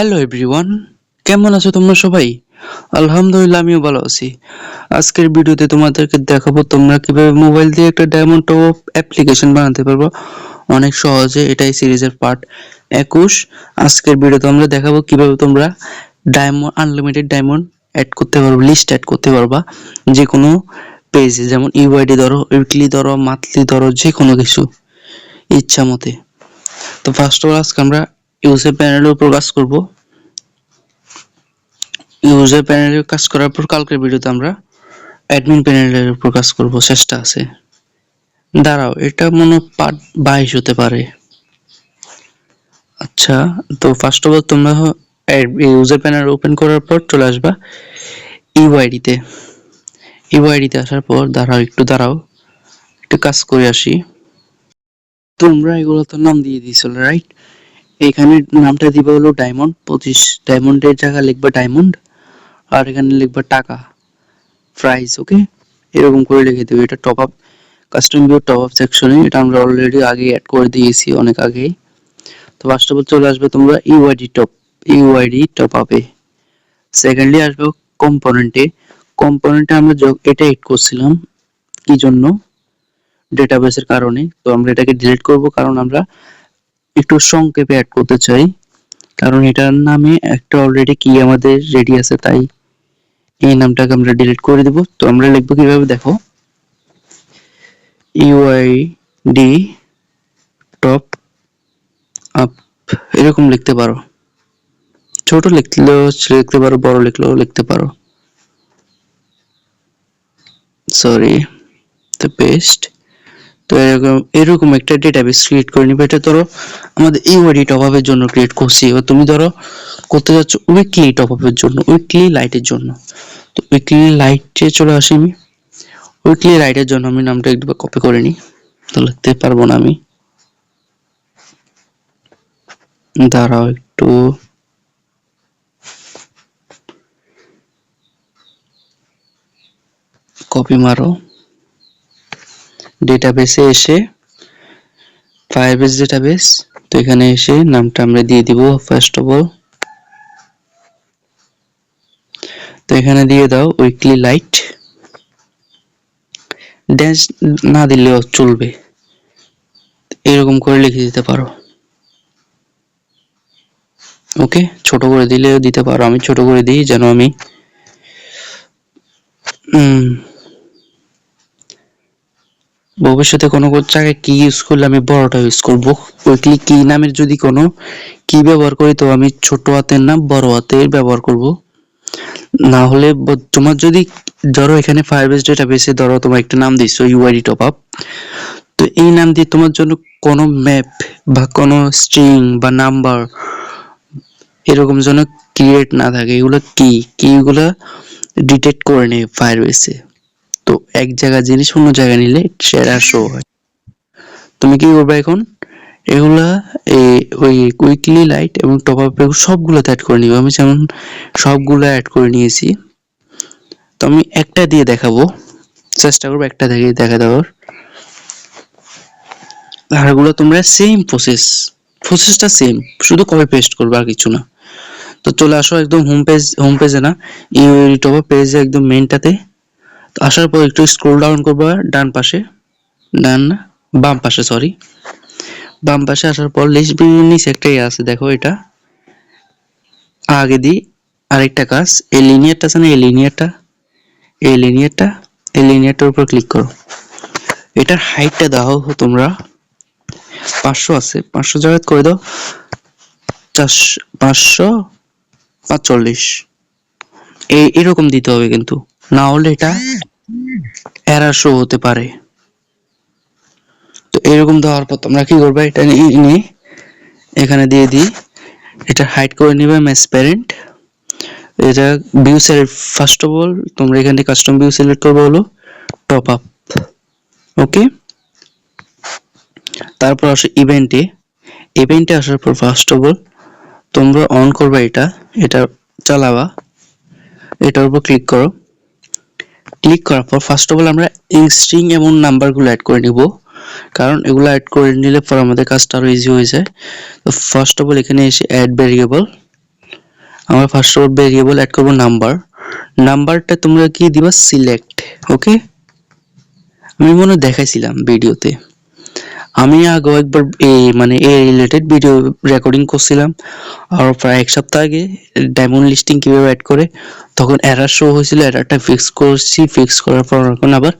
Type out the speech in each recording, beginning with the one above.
Hello everyone কেমন আছো তোমরা সবাই? আলহামদুলিল্লাহ, আমিও ভালো আছি। আজকের ভিডিওতে তোমাদেরকে দেখাবো তোমরা কীভাবে মোবাইল দিয়ে একটা ডায়মন্ড টপ অ্যাপ্লিকেশন বানাতে পারব। অনেক সহজে এটাই সিরিজের পার্ট একুশ। আজকের ভিডিওতে আমরা দেখাবো কীভাবে তোমরা ডায়মন্ড আনলিমিটেড ডায়মন্ড অ্যাড করতে পারবে লিস্ট অ্যাড করতে পারবা। যে কোনো পেজে যেমন ইউআইডি ধরো উইকলি ধরো মান্থলি ধরো যে কোনো কিছু ইচ্ছা মতে। তো ফার্স্ট অফ অল আজকে আমরা ইউজার প্যানেলের উপর কাজ করব। ইউজার প্যানেলের কাজ করার পর কালকের ভিডিওতে আমরা অ্যাডমিন প্যানেলের উপর কাজ করব চেষ্টা আছে। দাঁড়াও, এটা মনে পার্ট বাইশ হতে পারে। আচ্ছা তো ফার্স্ট অফ অল তোমরা ইউজার প্যানেল ওপেন করার পর চলে আসবা ইউআইডিতে ইউআইডিতে আসার পর, দাঁড়াও, একটু দাঁড়াও, একটু কাজ করে আসি। তোমরা এগুলো তো নাম দিয়ে দিয়েছিল রাইট এখানে নামটা দিবে হলো ডায়মন্ড পঁচিশ ডায়মন্ডের জায়গা লিখবা ডায়মন্ড আর এখানে লিখবা টাকা প্রাইস ওকে এরকম করে লিখে দেবে। এটা top up custom view top up সেকশনে এটা আমরা অলরেডি আগে অ্যাড করে দিয়েছি অনেক আগে তো ফার্স্ট অফ অল চলে আসবে তোমরা ইউআইডি টপ ইউআইডি টপ আপে সেকেন্ডলি আসবে কম্পোনেন্টে কম্পোনেন্টে আমরা এটা এড করছিলাম কি জন্য ডেটাবেসের কারণে, তো আমরা এটাকে ডিলিট করব, কারণ আমরা একটু সংক্ষেপে অ্যাড করতে চাই। কারণ এটার নামে একটা অলরেডি কি আমাদের রেডি আছে, তাই এই নামটাকে আমরা ডিলিট করে দেব। তো আমরা লিখব কীভাবে দেখো। ইউআইডি টপ আপ এরকম লিখতে পারো। ছোট লিখলেও লিখতে পারো, বড় লিখলেও লিখতে পারো। সরি দ্য বেস্ট তো এরকম এরকম একটা ডেটাবেস ক্রিয়েট করে নিবে। এটা ধরো, আমাদের ইউআইডি টপ আপের জন্য ক্রিয়েট করছি। এবার তুমি ধরো, করতে যাচ্ছ উইকলি টপ আপের জন্য উইকলি লাইটের জন্য। তো উইকলি লাইটে চলে আসি আমি। উইকলি লাইটের জন্য আমি নামটা একটু কপি করে নিই। তো লিখতে পারব না আমি। দাঁড়াও একটু। কপি মারো। ডেটাবেসে এসে ফায়ারবেস ডেটাবেস তো এখানে এসে নামটা আমরা দিয়ে দিব ফার্স্ট অফ অল তো এখানে দিয়ে দাও উইকলি লাইট ড্যান্স না দিলেও চলবে। এরকম করে লিখে দিতে পারো। ওকে ছোট করে দিলেও দিতে পারো। আমি ছোট করে দিই যেন আমি হুম ভবিষ্যতে কোনো জায়গায় কি ইউজ করলে আমি বড়টা ইউজ করব? উইকলি কি নামের যদি কোনো, কি ব্যবহার করি, তো আমি ছোট হাতের নাম বড় হাতের ব্যবহার করব। না হলে তোমার যদি, ধরো এখানে ফায়ারবেস ডেটাবেসে ধরো তোমার একটা নাম দিছো ইউআইডি টপ আপ তো এই নাম দিয়ে তোমার জন্য কোনো ম্যাপ বা কোনো স্ট্রিং বা নাম্বার এরকম যেন ক্রিয়েট না থাকে, এগুলো কি? কিগুলো ডিটেক্ট করে নেয় ফায়ারবেসে তো এক জায়গা জিনিস অন্য জায়গায় নিলে সেটা শো হয়। তুমি কি করবে এখন? এগুলা এই ওই উইকলি লাইট এবং টপ আপ সবগুলোতে অ্যাড করে নিবে। আমি যেমন সবগুলো অ্যাড করে নিয়েছি। তো আমি একটা দিয়ে দেখাবো। চেষ্টা করব একটা থেকে দেখা দেওয়ার। আরগুলো তোমরা সেম প্রসেস প্রসেসটা সেম শুধু কপি পেস্ট করবে আর কিছু না। তো চলে আসো একদম হোম পেজ হোম পেজে না। ইউআইডি টপ পেজে একদম মেইনটাতে আসার পর একটু স্ক্রল ডাউন করব, ডান পাশে, ডান না বাম পাশে সরি বাম পাশে আসার পর লিস্ট ভিউর নিচে একটাই আছে, দেখো এটা। আগে দিই আরেকটা কাজ, এই লিনিয়ারটা আছে না, এই লিনিয়ারটা এই লিনিয়ারটা এই লিনিয়ারটার উপর ক্লিক করো। এটার হাইটটা দাও তোমরা। পাঁচশো আছে, পাঁচশো জায়গায় করে দাও। চারশো, পাঁচশো পাঁচচল্লিশ। এই, এরকম দিতে হবে কিন্তু। না হলে এটা এরার শো হতে পারে। তো এরকম দেওয়ার পর তোমরা কি করবে? এটা নিয়ে এখানে দিয়ে দিই। এটা হাইড করে নিবে ম্যাচ প্যারেন্ট এটা view select first of all তোমরা এখানে কাস্টম ভিউ সিলেক্ট করবে হলো টপ আপ ওকে তারপর আসো ইভেন্টে ইভেন্টে আসার পর ফার্স্ট অফ অল তোমরা অন করবে এটা। এটা চালাবা। এটার উপর ক্লিক করো। ক্লিক করার পর ফার্স্ট অফ অল আমরা এই স্ট্রিং এবং নাম্বারগুলো অ্যাড করে নিব। কারণ এগুলো অ্যাড করে নিলে পর আমাদের কাজটা আরও ইজি হয়ে যায়। তো ফার্স্ট অফ অল এখানে এসে অ্যাড ভেরিয়েবল আমরা first of all variable add করব নাম্বার নাম্বারটা তোমরা কি দিবা? সিলেক্ট ওকে আমি মনে দেখাইছিলাম ভিডিওতে আমি আগেও একবার এই মানে এ রিলেটেড ভিডিও রেকর্ডিং করছিলাম, আর প্রায় এক সপ্তাহ আগে ডায়মন্ড লিস্টিং কীভাবে অ্যাড করে, তখন এরার শো হয়েছিল এরারটা ফিক্স করছি ফিক্স করার পর এখন আবার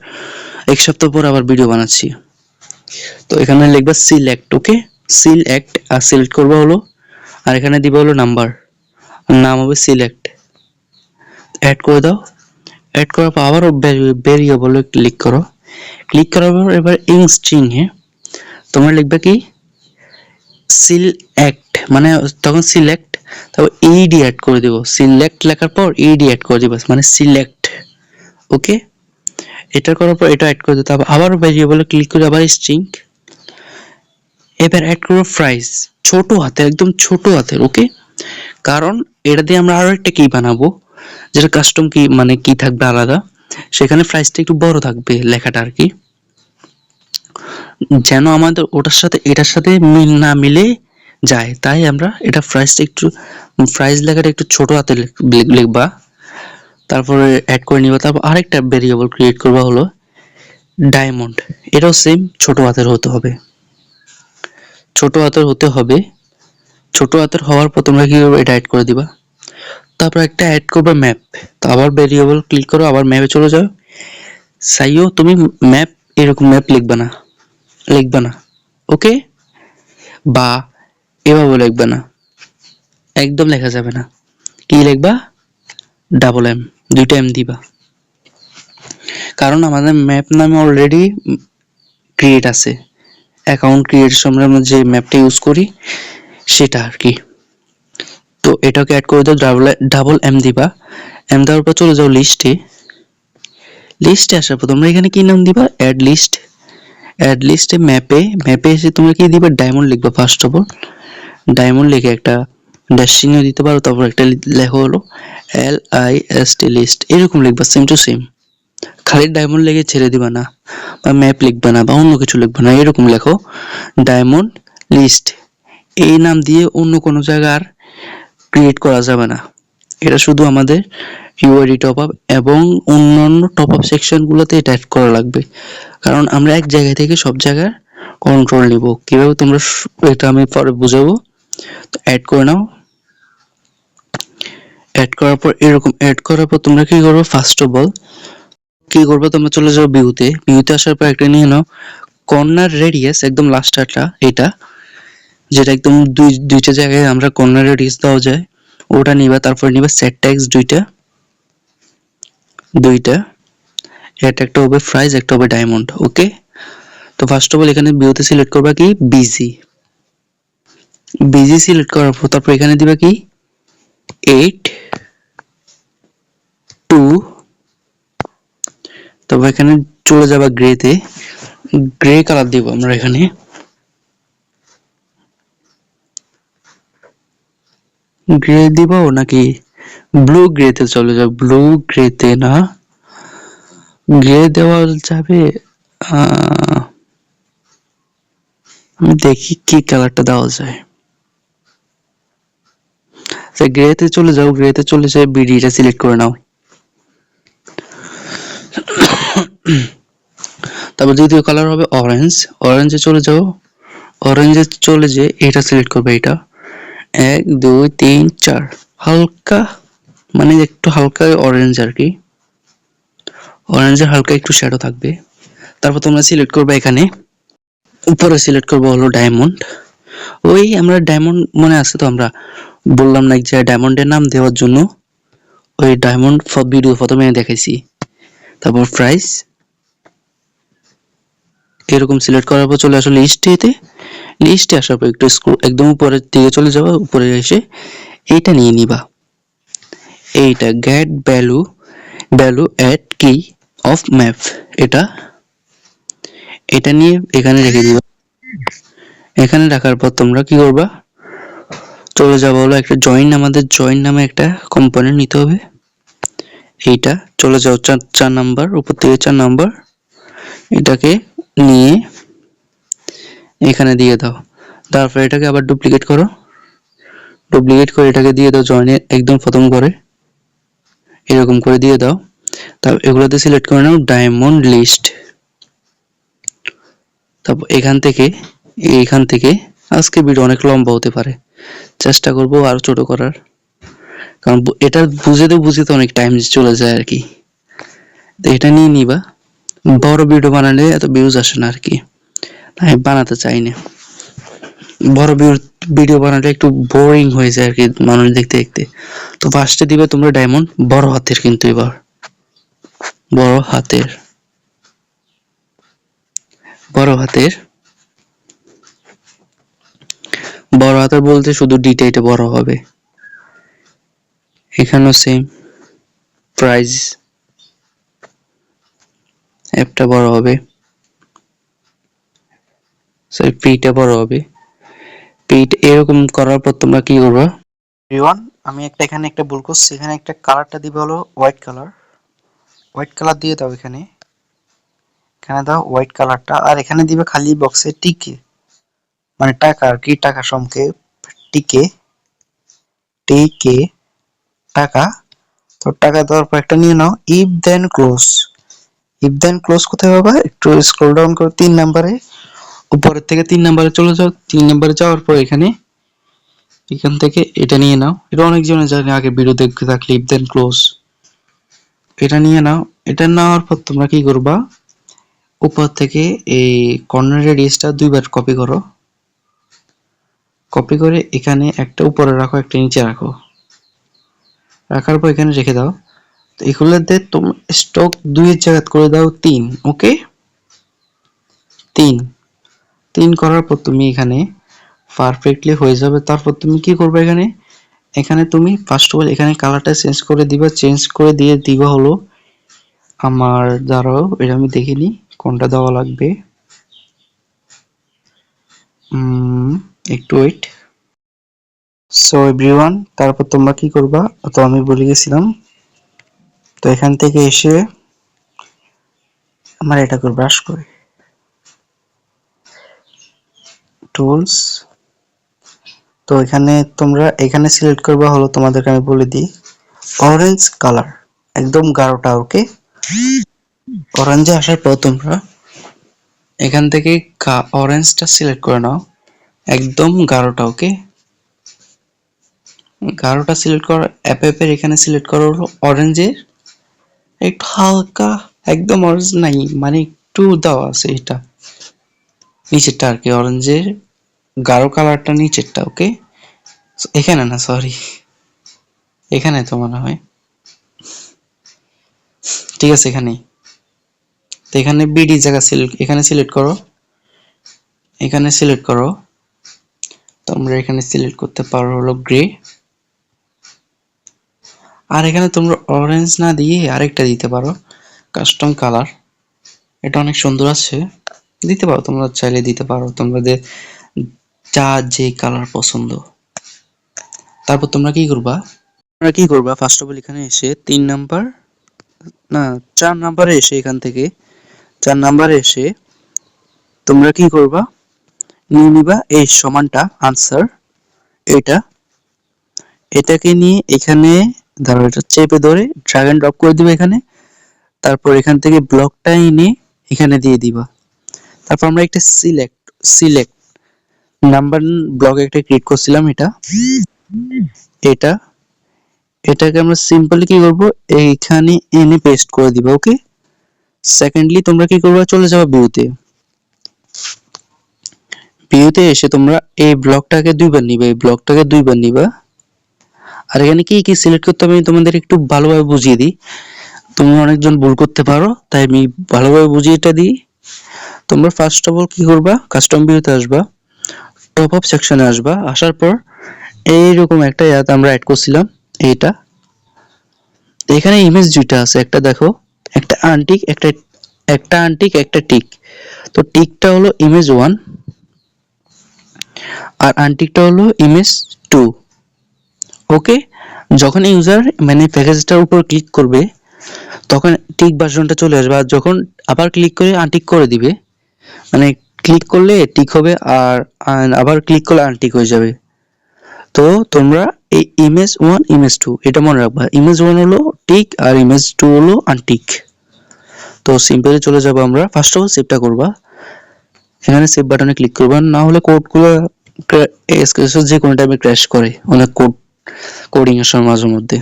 এক সপ্তাহ পর আবার ভিডিও বানাচ্ছি। তো এখানে লিখবা সিলেক্ট ওকে সিলেক্ট আর সিলেক্ট করবা হলো, আর এখানে দিবা হলো নাম্বার নাম হবে সিলেক্ট অ্যাড করে দাও অ্যাড করার পর আবারও ভেরিয়েবলে ক্লিক করো। ক্লিক করার পর এবার ইং স্ট্রিং এ তোমরা লিখবে কি? সিলেক্ট মানে তখন সিলেক্ট তারপর ইডি অ্যাড করে দেবো। সিলেক্ট লেখার পর ইডি অ্যাড করে দেবো মানে সিলেক্ট ওকে এটা করার পর এটা অ্যাড করে দিতে হবে আবার ভেরিয়েবলে ক্লিক করে আবার স্ট্রিং এবার অ্যাড করব প্রাইস ছোট হাতের, একদম ছোট হাতের ওকে কারণ এটা দিয়ে আমরা আরও একটা কি বানাবো, যেটা কাস্টম কি মানে কি থাকবে আলাদা। সেখানে প্রাইসটা একটু বড় থাকবে লেখাটা আর কি। যেন আমাদের ওটার সাথে, এটার সাথে মিল না মিলে যায়। তাই আমরা এটা প্রাইসটা একটু প্রাইস লেখাটা একটু ছোট হাতে লিখ- লিখ- লিখবা। তারপরে অ্যাড করে নিবা। তারপর আরেকটা ভেরিয়েবল ক্রিয়েট করবা হলো ডায়মন্ড এটাও সেম ছোট হাতের হতে হবে। ছোট হাতের হতে হবে। ছোট হাতের হওয়ার পর তোমরা কি এটা অ্যাড করে দিবা? তারপর একটা অ্যাড করবে ম্যাপ তো আবার ভেরিয়েবল ক্লিক করো, আবার ম্যাপে চলে যাও। সাইও, তুমি ম্যাপ এরকম ম্যাপ লিখবা না। লিখবা না, ওকে? বা এভাবে লিখবা না, একদম লেখা যাবে না। কি লিখবা? ডাবল এম দুইটা এম দিবা। কারণ আমাদের ম্যাপ নামে অলরেডি ক্রিয়েট আছে। অ্যাকাউন্ট ক্রিয়েট সময় আমরা যে ম্যাপটা ইউজ করি, সেটা আর কি। তো এটাকে অ্যাড করে দাও ডাবল ডাবল এম দিবা। এম দেওয়ার পর চলে যাও লিস্টে লিস্টে আসার পর তোমরা এখানে কি নাম দিবা? অ্যাড লিস্ট অ্যাড লিস্টে ম্যাপে ম্যাপে এসে তোমরা কি দিবে? ডায়মন্ড লিখবে ফার্স্ট অফ অল ডায়মন্ড লিখে একটা ড্যাশ দিতে পারো, তারপর একটা লেখো হলো L I S T list এরকম লিখবা সেম টু সেম খালি ডায়মন্ড লিখে ছেড়ে দিবা না, বা ম্যাপ লিখবে না, বা অন্য কিছু লিখবে না, এরকম লেখো। ডায়মন্ড লিস্ট এই নাম দিয়ে অন্য কোনো জায়গার ক্রিয়েট করা যাবে না। এটা শুধু আমাদের ইউআইডি টপ আপ এবং অন্যান্য টপ আপ সেকশনগুলোতে এটা অ্যাড করা লাগবে। কারণ আমরা এক জায়গা থেকে সব জায়গার কন্ট্রোল নিব। কীভাবে তোমরা এটা আমি পরে বুঝাবো। তো অ্যাড করে নাও। অ্যাড করার পর এরকম অ্যাড করার পর তোমরা কি করবে? ফার্স্ট অফ অল কি করবে? তোমরা চলে যাও ভিউতে ভিউতে আসার পর একটা নিয়ে নাও। কর্নার রেডিয়াস একদম লাস্টারটা এটা, যেটা একদম দুই, দুইটা জায়গায় আমরা কর্নার রেডিয়াস দেওয়া যায়। ওটা নিবা, তারপর নিবা সেট ট্যাক্স দুইটা। দুইটা। এটা একটা হবে প্রাইস একটা হবে ডায়মন্ড ওকে তো ফার্স্ট অফ অল এখানে ভিউতে সিলেক্ট করবা কি? বিজি বিজি সিলেক্ট করার পর তারপর এখানে দিবা কি? এইট টু তারপর এখানে চলে যাবা গ্রেতে গ্রে কালার দিব আমরা এখানে। গ্রে দিব নাকি? ব্লু গ্রেতে চলে যাও। ব্লু গ্রেতে না। গ্রে দেওয়া যাবে আমি দেখি কি কালারটা দেওয়া যায়। আচ্ছা গ্রেতে চলে যাও গ্রেতে চলে যাও বিডিটা সিলেক্ট করে নাও। তারপর দ্বিতীয় কালার হবে অরেঞ্জ অরেঞ্জে চলে যাও। অরেঞ্জে চলে যে এটা সিলেক্ট করবে এটা। এক, দুই, তিন, চার। হালকা মানে একটু হালকা অরেঞ্জ আর কি। অরেঞ্জের হালকা একটু শ্যাডো থাকবে। তারপর তোমরা সিলেক্ট করবে এখানে। উপরে সিলেক্ট করব হলো ডায়মন্ড ওই আমরা ডায়মন্ড মনে আছে তো আমরা বললাম না যে ডায়মন্ডের নাম দেওয়ার জন্য। ওই ডায়মন্ড ভিডিও প্রথমে দেখাইছি। তারপর প্রাইস এরকম সিলেক্ট করার পর চলে আসো লিস্টেতে লিস্টে আসার পর একটু একদম উপরের দিকে চলে যাবা উপরে এসে এইটা নিয়ে নিবা। এইটা get value value at key of map এটা। এটা নিয়ে এখানে রেখে দিবা। এখানে রাখার পর তোমরা কি করবা? চলে যাব হলো একটা জয়েন আমাদের জয়েন নামে একটা কম্পোনেন্ট নিতে হবে। এইটা চলে যাও চার চার নাম্বার উপর থেকে চার নাম্বার এটাকে নিয়ে এখানে দিয়ে দাও। তারপর এটাকে আবার ডুপ্লিকেট করো। ডুপ্লিকেট করে এটাকে দিয়ে দাও জয়েনে একদম প্রথম করে এরকম করে দিয়ে দাও। তারপর এগুলোতে সিলেক্ট করে নাও ডায়মন্ড লিস্ট তারপর এখান থেকে, এইখান থেকে, আজকে ভিডিও অনেক লম্বা হতে পারে। চেষ্টা করব আরও ছোট করার। কারণ এটা বুঝতে বুঝতে অনেক টাইম চলে যায় আর কি। তো এটা নিয়ে নিবা। বড় ভিডিও বানালে এত ভিউজ আসে না আর কি আমি বানাতে চাই না বড় ভিডিও বানালে একটু বোরিং হয়ে যায় আর কি মানুষ দেখতে দেখতে। তো ফার্স্টে দিবে তোমরা ডায়মন্ড বড় হাতের কিন্তু এবার। বড় হাতের। বড় হাতের। বড় হাতের বলতে শুধু ডিটা এটা বড় হবে। এখানেও সেম প্রাইস অ্যাপটা বড় হবে। সরি পিটা বড় হবে। পিট এরকম করার পর তোমরা কি করবা? এভরিওয়ান আমি একটা এখানে একটা ভুল করছি। এখানে একটা কালারটা দিবে হলো হোয়াইট কালার হোয়াইট কালার দিয়ে দাও এখানে। এখানে দাও হোয়াইট কালারটা আর এখানে দিবে খালি বক্সে টিকে। মানে টাকা আর কি, টাকা সমকে। টিকে। টিকে। টাকা। তো টাকা দেওয়ার পর একটা নিয়ে নাও। If then close if then close কোথায় পাবা একটু স্ক্রল ডাউন করো, তিন নাম্বারে। উপরের থেকে তিন নাম্বারে চলে যাও, তিন নাম্বারে যাওয়ার পর এখানে এখান থেকে এটা নিয়ে নাও। এটা অনেকজনে জানে, আগে ভিডিও দেখতে থাকলে ইফ দেন ক্লোজ এটা নিয়ে নাও। এটা নেওয়ার পর তোমরা কি করবা? উপর থেকে এই কর্নার রেডিয়াসটা দুইবার কপি করো। কপি করে এখানে একটা উপরে রাখো, একটা নিচে রাখো। রাখার পর এখানে রেখে দাও। তো এগুলোতে তোমরা স্টক দুইয়ের জায়গা করে দাও, তিন, ওকে? তিন। তিন করার পর তুমি এখানে পারফেক্টলি হয়ে যাবে। তারপর তুমি কি করবে এখানে? এখানে তুমি ফার্স্ট অফ অল এখানে কালারটা চেঞ্জ করে দিবা। চেঞ্জ করে দিয়ে দিবা হলো আমার, দাঁড়াও, এটা আমি দেখিনি কোনটা দেওয়া লাগবে। একটু ওয়েট সো এভরিওয়ান তারপর তোমরা কি করবা? তো আমি বলে গেছিলাম তো এখান থেকে এসে আমার এটা করে ব্রাশ করে। টুলস তো এখানে তোমরা, এখানে সিলেক্ট করবা হলো তোমাদেরকে আমি বলে দিই অরেঞ্জ কালার একদম গাঢ়টা ওকে অরেঞ্জে আসার পর তোমরা এখান থেকে অরেঞ্জটা সিলেক্ট করে নাও। একদম গাঢ়টা ওকে গাঢ়টা সিলেক্ট করো অ্যাপ অ্যাপের এখানে সিলেক্ট করো হলো অরেঞ্জের একটু হালকা, একদম অরেঞ্জ নাই মানে একটু দেওয়া আছে এটা। নিচেরটা আর কি অরেঞ্জের গাঢ় কালারটা নিচেরটা ওকে এখানে না সরি এখানে তো মনে হয়। ঠিক আছে, এখানেই। তো এখানে বিডি জায়গা সিলেক্ট এখানে সিলেক্ট করো। এখানে সিলেক্ট করো। তোমরা এখানে সিলেক্ট করতে পারো হলো গ্রে আর এখানে তোমরা অরেঞ্জ না দিয়ে আরেকটা দিতে পারো কাস্টম কালার এটা অনেক সুন্দর আছে। দিতে পারো, তোমরা চাইলে দিতে পারো। তোমাদের যা যে কালার পছন্দ। তারপর তোমরা কি করবা? তোমরা কি করবা? ফার্স্ট অফ অল এখানে এসে তিন নাম্বার না, চার নাম্বারে এসে এখান থেকে, চার নাম্বারে এসে তোমরা কি করবা? নিয়ে নিবা এই সমানটা আনসার এটা। এটাকে নিয়ে এখানে ধরো এটা চেপে ধরে ড্রাগ এন্ড ড্রপ করে দিবে এখানে। তারপর এখান থেকে ব্লকটা এনে এখানে দিয়ে দিবা। তারপর আমরা একটা সিলেক্ট সিলেক্ট নাম্বার ব্লক একটা ক্রিয়েট করছিলাম এটা। এটা, এটাকে আমরা সিম্পলি কি করব? এইখানে এনে পেস্ট করে দিবা ওকে সেকেন্ডলি তোমরা কি করবা? চলে যাবে ভিউতে ভিউতে এসে তোমরা এই ব্লকটাকে দুইবার নিবা, এই ব্লকটাকে দুইবার নিবা। আর এখানে কি কি সিলেক্ট করতে হবে আমি তোমাদের একটু ভালোভাবে বুঝিয়ে দিই। তোমরা অনেকজন ভুল করতে পারো, তাই আমি ভালোভাবে বুঝিয়ে এটা দিই। তোমরা ফার্স্ট অফ অল কি করবা? কাস্টম ভিউতে আসবা। টপ আপ সেকশনে আসবা। আসার পর এইরকম একটা ইয়াত আমরা অ্যাড করছিলাম, এইটা। এখানে ইমেজ দুইটা আছে, একটা দেখো, একটা আনটিক একটা একটা আনটিক একটা টিক। তো টিকটা হলো ইমেজ ওয়ান আর আনটিকটা হলো ইমেজ টু ওকে যখন ইউজার মানে প্যাকেজটার উপর ক্লিক করবে, তখন টিক ভার্সনটা চলে আসবে। আর যখন আবার ক্লিক করে আনটিক করে দিবে মানে ক্লিক করলে টিক হবে আর আবার ক্লিক করলে আনটিক হয়ে যাবে। তো তোমরা এই ইমেজ ওয়ান ইমেজ টু এটা মনে রাখবা। ইমেজ ওয়ান হলো টিক আর ইমেজ টু হলো আনটিক তো সিম্পলি চলে যাব আমরা। ফার্স্ট অফ অল সেভটা করবা। এখানে সেভ বাটনে ক্লিক করবা। না হলে কোডগুলো যে কোনো টাইমে ক্র্যাশ করে। অনেক কোড কোডিং এর সময় মাঝে মধ্যে।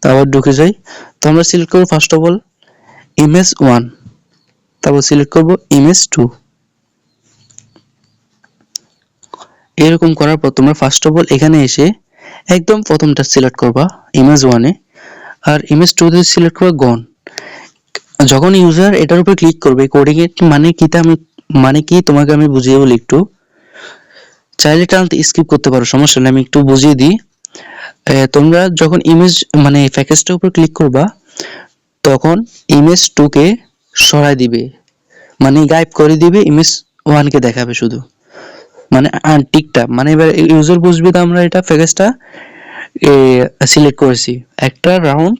তো আবার ঢুকে যাই। তো আমরা সিলেক্ট করব first of all image one তারপর সিলেক্ট করব ইমেজ টু এরকম করার পর তোমরা ফার্স্ট অফ অল এখানে এসে একদম প্রথমটা সিলেক্ট করবা ইমেজ ওয়ানে আর ইমেজ টুতে সিলেক্ট করবা গন যখন ইউজার এটার উপর ক্লিক করবে কোডিং এর মানে কি তা আমি মানে কি তোমাকে আমি বুঝিয়ে বলি একটু। চাইলে টানতে স্কিপ করতে পারো, সমস্যা নেই, আমি একটু বুঝিয়ে দিই। তোমরা যখন ইমেজ মানে প্যাকেজটার উপর ক্লিক করবা, তখন ইমেজ টুকে সরাই দিবে। মানে গায়েব করে দিবে ইমেজ ওয়ানকে দেখাবে শুধু। মানে আনটিকটা মানে এবার ইউজার বুঝবে তো আমরা এটা প্যাকেজটা সিলেক্ট করেছি। একটা রাউন্ড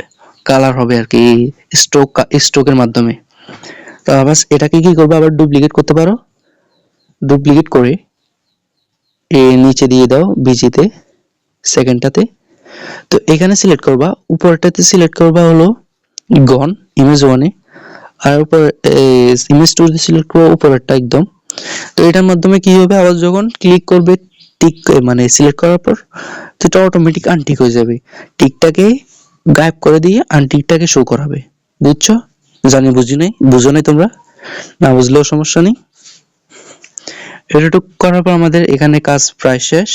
কালার হবে আর কি স্ট্রোক স্ট্রোকের মাধ্যমে। তো আবার এটাকে কি করবে, আবার ডুপ্লিকেট করতে পারো। ডুপ্লিকেট করে এ নিচে দিয়ে দাও বিজিতে সেকেন্ডটাতে তো এখানে সিলেক্ট করবা, উপরটাতে সিলেক্ট করবা হলো গন ইমেজ ওয়ানে আর উপর ইমেজ টুতে সিলেক্ট করব উপরেরটা একদম। তো এটার মাধ্যমে কি হবে? আবার যখন ক্লিক করবে টিক মানে সিলেক্ট করার পর এটা অটোমেটিক আনটিক হয়ে যাবে। টিকটাকে গায়েব করে দিয়ে আনটিকটাকে শো করাবে। বুঝছ? জানি, বুঝি নাই? বুঝো নাই তোমরা? না বুঝলেও সমস্যা নেই। এটুকু করার পর আমাদের এখানে কাজ প্রায় শেষ।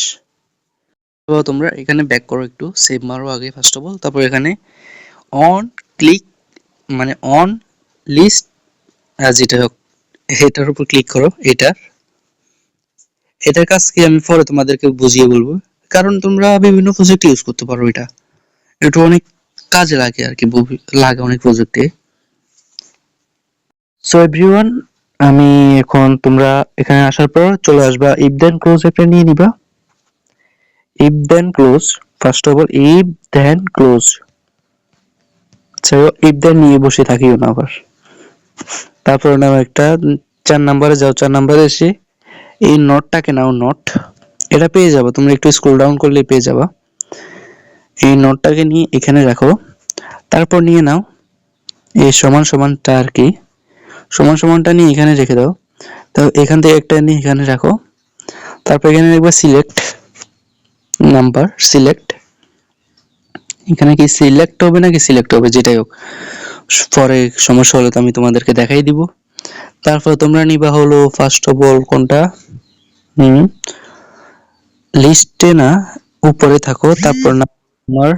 তোমরা এখানে ব্যাক করো একটু সেভ মারো আগে ফার্স্ট অফ অল তারপর এখানে অন ক্লিক মানে অন লিস্ট যেটা হোক, এটার উপর ক্লিক করো, এটার। এটার কাজ কি আমি পরে তোমাদেরকে বুঝিয়ে বলব। কারণ তোমরা বিভিন্ন প্রজেক্ট ইউজ করতে পারো এটা। এটা অনেক কাজে লাগে আর কি লাগে অনেক প্রজেক্টে সো এভরিওয়ান আমি এখন তোমরা এখানে আসার পর চলে আসবা ইফ দেন ক্লোজ একটা নিয়ে নিবা। If then close first of all if then close if then নিয়ে বসে থাকিও না আবার। তারপর নাও একটা, চার নাম্বারে যাও, চার নাম্বারে এসে এই নটটাকে নাও নট এটা পেয়ে যাবে, তোমরা একটু স্ক্রল ডাউন করলে পেয়ে যাবা। এই নটটাকে নিয়ে এখানে রাখো। তারপর নিয়ে নাও এই সমান সমানটা আর কি? সমান সমানটা নিয়ে এখানে রেখে দাও। তো এখান থেকে একটা নিয়ে এখানে রাখো। তারপর এখানে একবার সিলেক্ট নাম্বার সিলেক্ট এখানে কি সিলেক্ট হবে নাকি সিলেক্ট হবে? যেটাই হোক। পরে সমস্যা হলে তো আমি তোমাদেরকে দেখাই দিব। তারপর তোমরা নিবা হলো ফার্স্ট অফ অল কোনটা? হুম। লিস্টে না, উপরে থাকো। তারপর না, তোমার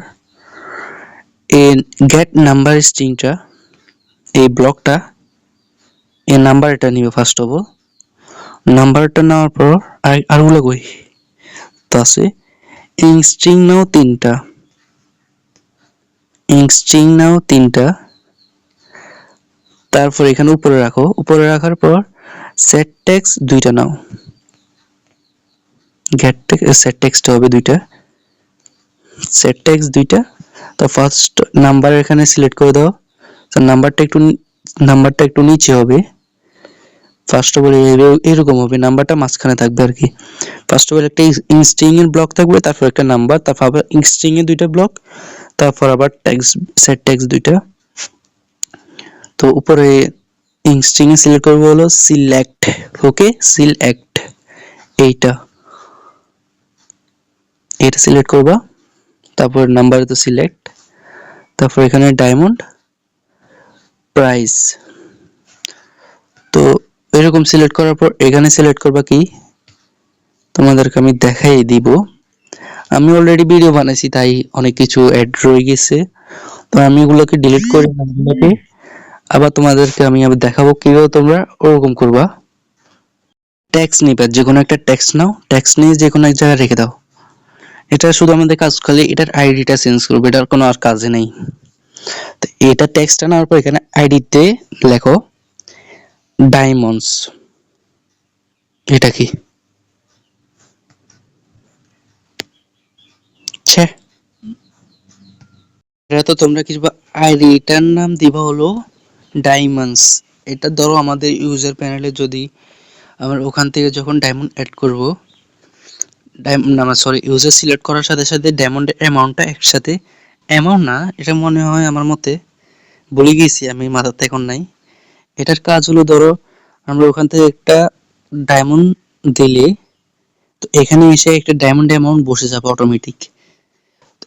এই গেট নাম্বার স্ট্রিংটা এই ব্লকটা এই নাম্বারটা নিবে ফার্স্ট অফ অল নাম্বারটা নেওয়ার পর আর আরগুলো কই? তো আছে ইং স্ট্রিং নাও তিনটা। ইং স্ট্রিং নাও তিনটা। তারপর এখানে উপরে রাখো। উপরে রাখার পর সেট টেক্স দুইটা নাও। গেট সেট টেক্সট হবে দুইটা। সেট টেক্স দুইটা। তো ফার্স্ট নাম্বার এখানে সিলেক্ট করে দাও। তো নাম্বারটা একটু নাম্বারটা একটু নিচে হবে। ফার্স্ট অফ অল এরকম হবে। নাম্বারটা মাঝখানে থাকবে আর কি। ফার্স্ট অফ অল একটা ইনস্ট্রিং এর ব্লক থাকবে, তারপর একটা নাম্বার তারপর আবার ইনস্ট্রিং এর দুইটা ব্লক তারপর আবার ট্যাক্স সেট ট্যাক্স দুইটা। তো উপরে ইনস্ট্রিং এ সিলেক্ট করব হলো সিলেক্ট ওকে সিলেক্ট এইটা। এটা সিলেক্ট করবা। তারপর নাম্বার তো সিলেক্ট তারপর এখানে ডায়মন্ড প্রাইস তো এরকম সিলেক্ট করার পর এখানে সিলেক্ট করবা কি? তোমাদেরকে আমি দেখাই দিব। আমি অলরেডি ভিডিও বানাইছি, তাই অনেক কিছু অ্যাড রয়ে গেছে। তো আমি এগুলোকে ডিলিট করে আবার তোমাদেরকে আমি আবার দেখাবো কীভাবে তোমরা ওরকম করবা। ট্যাক্স নিবে, যে কোনো একটা ট্যাক্স নাও। ট্যাক্স নিয়ে যে কোনো এক জায়গায় রেখে দাও। এটা শুধু আমাদের কাজ, খালি এটার আইডিটা চেঞ্জ করবে, এটার কোনো আর কাজে নেই। তো এটা টেক্সটটা নেওয়ার পর এখানে আইডিতে লেখো। ডায়মন্ডস। এটা কি? এটা তো তোমরা কিছু আইডি এটার নাম দিবা হলো ডায়মন্ডস। এটা ধরো আমাদের ইউজার প্যানেলে যদি আমরা ওখান থেকে যখন ডায়মন্ড অ্যাড করব না সরি ইউজার সিলেক্ট করার সাথে সাথে ডায়মন্ডের অ্যামাউন্টটা একসাথে অ্যামাউন্ট না, এটা মনে হয় আমার মতে ভুলে গেছি আমি মাথাতে এখন নাই। এটার কাজ হলো ধরো, আমরা ওখান থেকে একটা ডায়মন্ড দিলে, তো এখানে এসে একটা ডায়মন্ড অ্যামাউন্ট বসে যাবে অটোমেটিক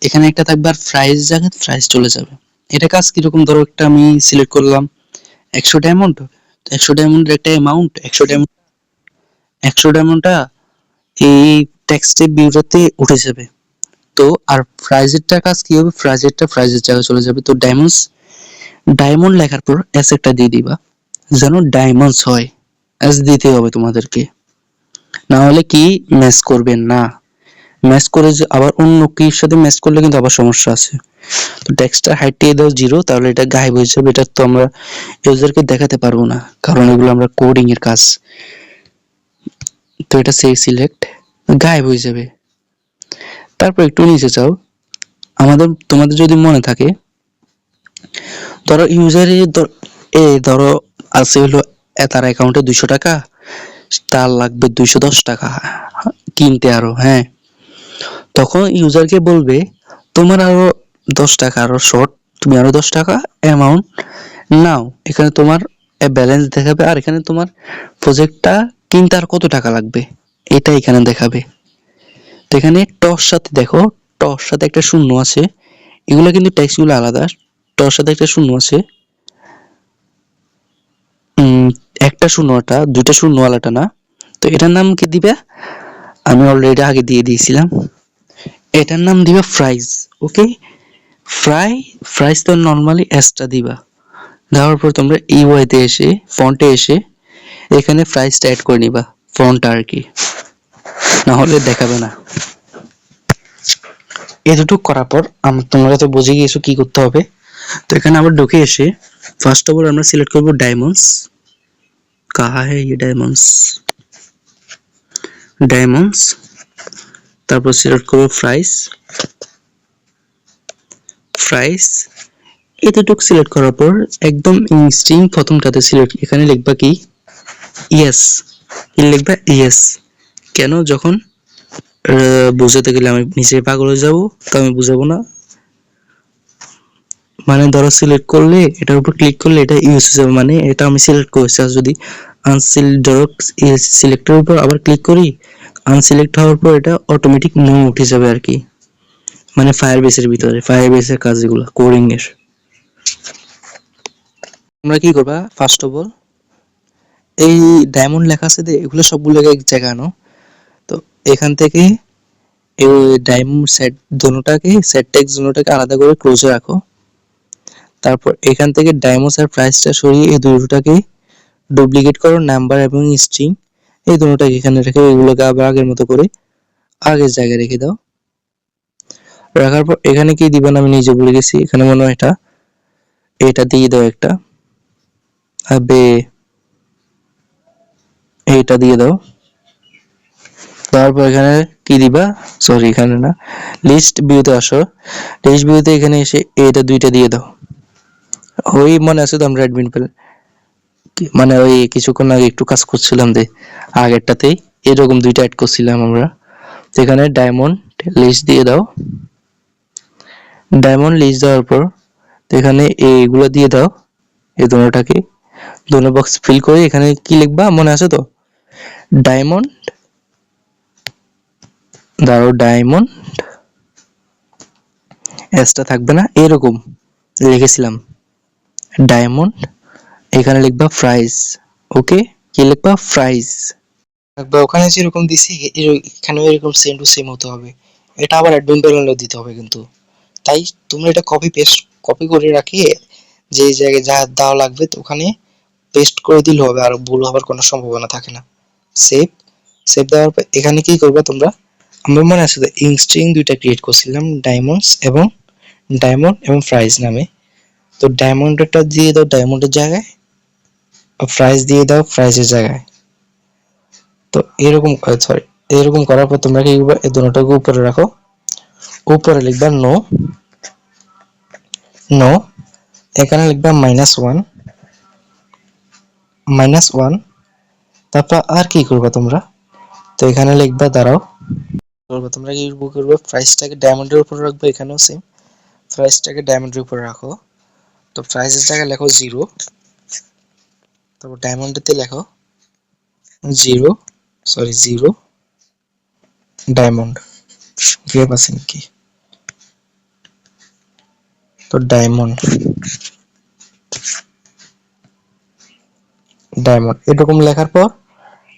এখানে একটা থাকবে আর প্রাইস জায়গায় প্রাইস চলে যাবে। এটা কাজ কীরকম? ধরো একটা আমি সিলেক্ট করলাম, একশো ডায়মন্ড তো একশো ডায়মন্ডের একটা অ্যামাউন্ট একশো ডায়মন্ড একশো ডায়মন্ডটা এই টেক্সটের ভিউটাতে উঠে যাবে। তো আর প্রাইজেরটা কাজ কি হবে? প্রাইজেরটা প্রাইজের জায়গায় চলে যাবে। তো ডায়মন্ডস ডায়মন্ড লেখার পর একটা দিয়ে দিবা। যেন ডায়মন্ডস হয় এস দিতে হবে তোমাদেরকে। না হলে কি ম্যাচ করবেন? না। ম্যাচ করে যে আবার অন্য কির সাথে ম্যাচ করলে কিন্তু আবার সমস্যা আছে। তো টেক্সটটা হাইট দিয়ে দাও জিরো তাহলে এটা গায়েব হয়ে যাবে। এটা তো আমরা ইউজারকে দেখাতে পারব না, কারণ এগুলো আমরা কোডিং এর কাজ। তো এটা সেই সিলেক্ট গায়েব হয়ে যাবে। তারপর একটু নিচে যাও। আমাদের, তোমাদের যদি মনে থাকে, ধরো ইউজারে এ ধরো আছে হলো তার অ্যাকাউন্টে দুইশো টাকা, তার লাগবে দুইশো দশ টাকা। কিনতে আরও হ্যাঁ। তখন ইউজারকে বলবে, তোমার আরও দশ টাকা, আরও শর্ট তুমি আরও দশ টাকা অ্যামাউন্ট নাও। এখানে তোমার ব্যালেন্স দেখাবে, আর এখানে তোমার প্রজেক্টটা কিনতে আর কত টাকা লাগবে? এটা এখানে দেখাবে। তো এখানে টস সাথে দেখো টস সাথে একটা শূন্য আছে। এগুলো কিন্তু ট্যাক্সগুলো আলাদা। টস সাথে একটা শূন্য আছে। একটা শূন্যটা, দুইটা শূন্যওয়ালাটা না। তো এটার নাম কি দিবে? আমি অলরেডি আগে দিয়ে দিয়েছিলাম। এটার নাম দিবা ফ্রাইজ ওকে ফ্রাই ফ্রাইজ তো নর্মালি এসটা দিবা। দেওয়ার পর তোমরা ইউআই তে এসে ফন্টে এসে, এখানে প্রাইসটা অ্যাড করে নিবা ফন্ট আর কি। না হলে দেখাবে না। এতটুকু করার পর আমরা তোমরা তো বুঝে গিয়েছো কি করতে হবে। তো এখানে আবার ঢুকে এসে ফার্স্ট অফ অল আমরা সিলেক্ট করব ডায়মন্ডস কাহা है ये डायमंड्स ডায়মন্ডস তারপর সিলেক্ট করব প্রাইস প্রাইস এতটুকু সিলেক্ট করার পর একদম ইনস্টিং প্রথমটাতে সিলেক্ট এখানে লিখবা কি ইয়েস কি লিখবা ইয়েস কেন যখন আহ, বুঝাতে গেলে আমি নিচে পাগল হয়ে যাবো তো আমি বুঝাবো না মানে ধরো সিলেক্ট করলে, এটার উপর ক্লিক করলে এটা ইউজ যাবে। মানে এটা আমি সিলেক্ট করেছি। আর যদি আনসিল ধরো সিলেক্টের উপর আবার ক্লিক করি আনসিলেক্ট হওয়ার পর এটা অটোমেটিক নো উঠে যাবে আর কি। মানে ফায়ার বেসের ভিতরে ফায়ার বেসের কাজগুলো কোডিং এর। তোমরা কি করবা? ফার্স্ট অফ অল এই ডায়মন্ড লেখা আছে যে, এগুলো সবগুলো এক জায়গায় আনো। তো এখান থেকে এই ডায়মন্ড সেট দোনোটাকে সেট টেক্স দোনোটাকে আলাদা করে ক্লোজে রাখো। তারপর এখান থেকে ডায়মন্ড আর প্রাইসটা সরিয়ে এই দুটোটাকে ডুপ্লিকেট করো নাম্বার এবং স্ট্রিং এই দুটোটাকে এখানে রেখে এগুলোকে আবার আগের মতো করে আগের জায়গায় রেখে দাও। রাখার পর এখানে কি দিবেন আমি নিজে ভুলে গেছি, এখানে মনে হয় এটা এটা দিয়ে দাও একটা। হবে এইটা দিয়ে দাও। তারপর এখানে কি দিবা? সরি এখানে না। লিস্ট ভিউতে আসো। লিস্ট ভিউতে এখানে এসে এটা দুইটা দিয়ে দাও। ওই মনে আছে তো আমরা অ্যাডমিন পেল? মানে ওই কিছুক্ষণ আগে একটু কাজ করছিলাম যে আগেরটাতেই। এরকম দুইটা অ্যাড করছিলাম আমরা। এখানে ডায়মন্ড লিস্ট দিয়ে দাও। ডায়মন্ড লিস্ট দেওয়ার পর এখানে এইগুলো দিয়ে দাও, এই দুটোটাকে দুটো বক্স ফিল করে এখানে কি লিখবা? মনে আছে তো? ডায়মন্ড দাও ডায়মন্ড এসটা থাকবে না? এরকম লিখেছিলাম ডায়মন্ড, এখানে লিখবা প্রাইস ওকে কি লিখবা? প্রাইস লিখবা ওখানে যেরকম দিছি এখানেও এরকম সেম টু সেম হতে হবে। এটা আবার অ্যাডমিন দিতে হবে কিন্তু। তাই তুমি এটা কপি পেস্ট কপি করে রাখিয়ে যে জায়গায় যা দেওয়া লাগবে তো ওখানে পেস্ট করে দিলে হবে, আর ভুল হওয়ার কোনো সম্ভাবনা থাকে না। সেভ সেভ দেওয়ার পর এখানে কি করবে তোমরা? আমার মনে আছে ইনস্ট্রিং দুইটা ক্রিয়েট করছিলাম ডায়মন্ডস এবং ডায়মন্ড এবং ফ্রাইজ নামে। তো ডায়মন্ডটা দিয়ে দাও ডায়মন্ডের জায়গায়। প্রাইস দিয়ে দাও প্রাইসের জায়গায়। তো এরকম সরি এরকম করার পর তোমরা কি এই দুটোটাকে উপরে রাখো। উপরে লিখবা নো নো এখানে লিখবা মাইনাস ওয়ান মাইনাস ওয়ান তারপর আর কি করবা তোমরা? তো এখানে লিখবা, দাঁড়াও। করবে তোমরা কি করবে? প্রাইসটাকে ডায়মন্ডের উপর রাখবে, এখানেও সেম প্রাইসটাকে ডায়মন্ডের উপর রাখো। তো প্রাইসের জায়গায় লেখো জিরো তারপর ডায়মন্ডেতে লেখো জিরো সরি জিরো ডায়মন্ড বুঝতে পারছেন কি? তো ডায়মন্ড ডায়মন্ড এরকম লেখার পর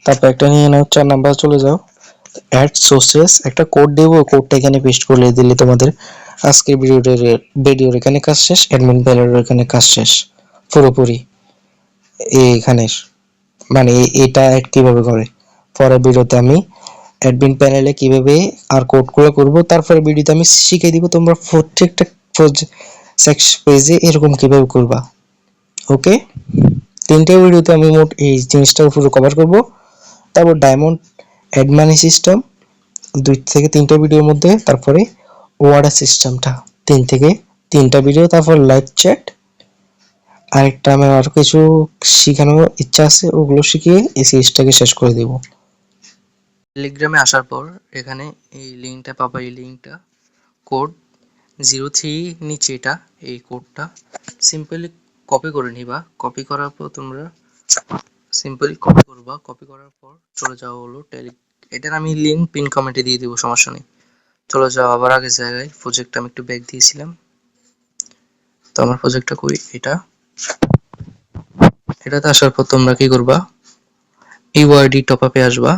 তারপর একটা নিয়ে নাও, চার নাম্বার চলে যাও অ্যাড সোর্সেস একটা কোড দেবো কোডটা এখানে পেস্ট করে দিলে তোমাদের আজকের ভিডিওটার, ভিডিওর এখানে কাজ শেষ অ্যাডমিন প্যানেলের এখানে কাজ শেষ, পুরোপুরি এখানে মানে এটা অ্যাড কীভাবে করে। পরের ভিডিওতে আমি অ্যাডমিন প্যানেলে কীভাবে আর কোডগুলো করব তারপরে ভিডিওতে আমি শিখিয়ে দিব তোমরা প্রত্যেকটা পেজে এরকম কীভাবে করবা। ওকে? তিনটে ভিডিওতে আমি মোট এই জিনিসটা পুরো কভার করব। তারপর ডায়মন্ড অ্যাড মানি সিস্টেম দুই থেকে তিনটা ভিডিওর মধ্যে, তারপরে ওয়ার্ডার সিস্টেমটা। তিন থেকে তিনটা ভিডিও তারপর লাইভ চ্যাট আরেকটা আমার আরও কিছু শেখানোর ইচ্ছা আছে, ওগুলো শিখিয়ে এই সিরিজটাকে শেষ করে দেব। টেলিগ্রামে আসার পর এখানে এই লিঙ্কটা পাবা, এই লিঙ্কটা কোড জিরো থ্রি নিচে এটা, এই কোডটা সিম্পলি কপি করে নিবা। কপি করার পর তোমরা সিম্পলি কপি করবা। কপি করার পর চলে যাওয়া হলো টেলি এটার আমি লিঙ্ক পিন কমেন্টে দিয়ে দিব, সমস্যা নেই। চলে যাও আবার আগের জায়গায়। প্রজেক্টটা আমি একটু ব্যাক দিয়েছিলাম। তো আমার প্রজেক্টটা কই? এটা। এটাতে আসার পর তোমরা কি করবা? ইউআইডি টপ আপে আসবা।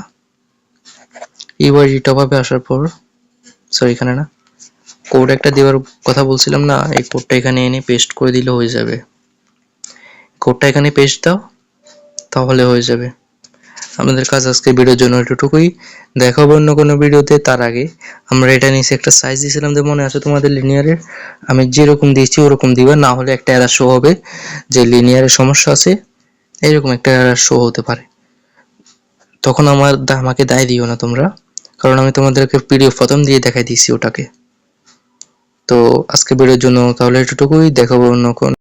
ইউআইডি টপ আপে আসার পর সরি এখানে না। কোড একটা দেওয়ার কথা বলছিলাম না, এই কোডটা এখানে এনে পেস্ট করে দিলে হয়ে যাবে। কোডটা এখানে পেস্ট দাও, তাহলে হয়ে যাবে। আমাদের কাজ আজকে ভিডিওর জন্য এতটুকুই। দেখাবো অন্য কোনো ভিডিওতে তার আগে। আমরা এটা নিচে একটা সাইজ দিয়েছিলাম যে মনে আছে তোমাদের লিনিয়ারের আমি যেরকম দিয়েছি ওরকম দিবা, না হলে একটা এরা শো হবে। যে লিনিয়ারের সমস্যা আছে, এরকম একটা এরার শো হতে পারে। তখন আমার আমাকে দায় দিও না তোমরা। কারণ আমি তোমাদেরকে পিডিএফ প্রথম দিয়ে দেখাই দিয়েছি ওটাকে। তো আজকে ভিডিওর জন্য তাহলে এতটুকুই। দেখাবো অন্য কোন